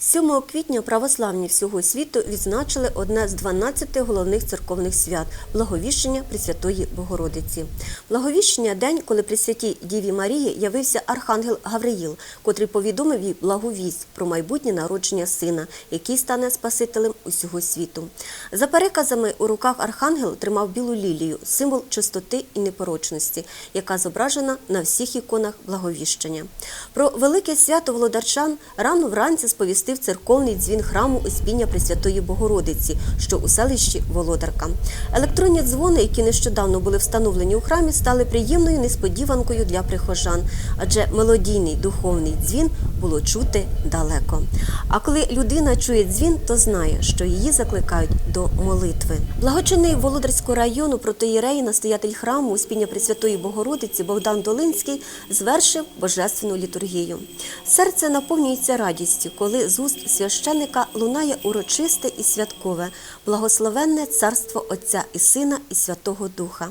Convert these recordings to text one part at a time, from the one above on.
7 квітня православні всього світу відзначили одне з 12 головних церковних свят Благовіщення Пресвятої Богородиці. Благовіщення день, коли при святій Діві Марії явився архангел Гавриїл, котрий повідомив їй благу вість про майбутнє народження сина, який стане Спасителем усього світу. За переказами, у руках архангел тримав білу лілію, символ чистоти і непорочності, яка зображена на всіх іконах благовіщення. Про велике свято володарчан рано вранці сповістив церковний дзвін храму Успіння Пресвятої Богородиці, що у селищі Володарка. Електронні дзвони, які нещодавно були встановлені у храмі, стали приємною несподіванкою для прихожан, адже мелодійний духовний дзвін було чути далеко. А коли людина чує дзвін, то знає, що її закликають до молитви. Благочинний Володарського району протоїрей, настоятель храму Успіння Пресвятої Богородиці Богдан Долинський звершив божественну літургію. Серце наповнюється радістю, коли з уст священника лунає урочисте і святкове, благословенне царство Отця і Сина і Святого Духа.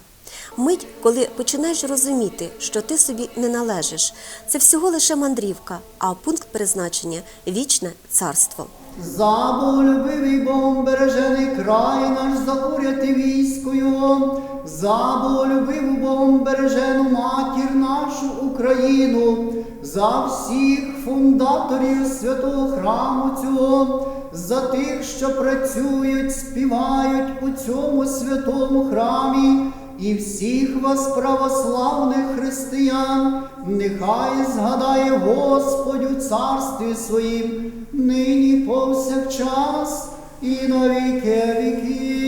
Мить, коли починаєш розуміти, що ти собі не належиш, це всього лише мандрівка, а пункт призначення вічне царство. Заболюбивий Богом бережений край наш закуряти війською, заболюбиву Богом бережену матір нашу Україну, за всіх фундаторів святого храму цього, за тих, що працюють, співають у цьому святому храмі. І всіх вас, православних християн, нехай згадає Господь у царстві своїм, нині повсякчас і на віки віків.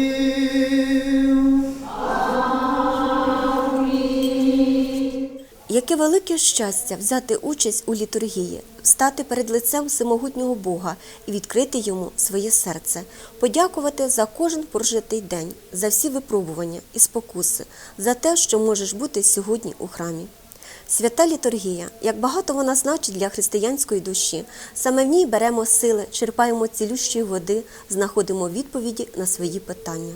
Яке велике щастя взяти участь у літургії, стати перед лицем всемогутнього Бога і відкрити йому своє серце, подякувати за кожен прожитий день, за всі випробування і спокуси, за те, що можеш бути сьогодні у храмі. Свята літургія, як багато вона значить для християнської душі, саме в ній беремо сили, черпаємо цілющої води, знаходимо відповіді на свої питання.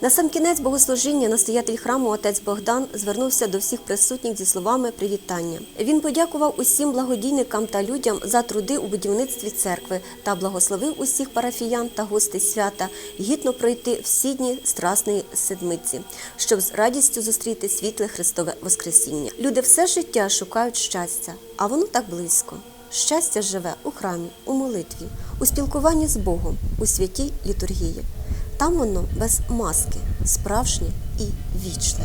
На сам кінець богослужіння настоятель храму отець Богдан звернувся до всіх присутніх зі словами привітання. Він подякував усім благодійникам та людям за труди у будівництві церкви та благословив усіх парафіян та гостей свята гідно пройти всі дні Страсної седмиці, щоб з радістю зустріти світле Христове Воскресіння. Люди все життя шукають щастя, а воно так близько. Щастя живе у храмі, у молитві, у спілкуванні з Богом, у святій літургії. Там воно без маски, справжнє і вічне.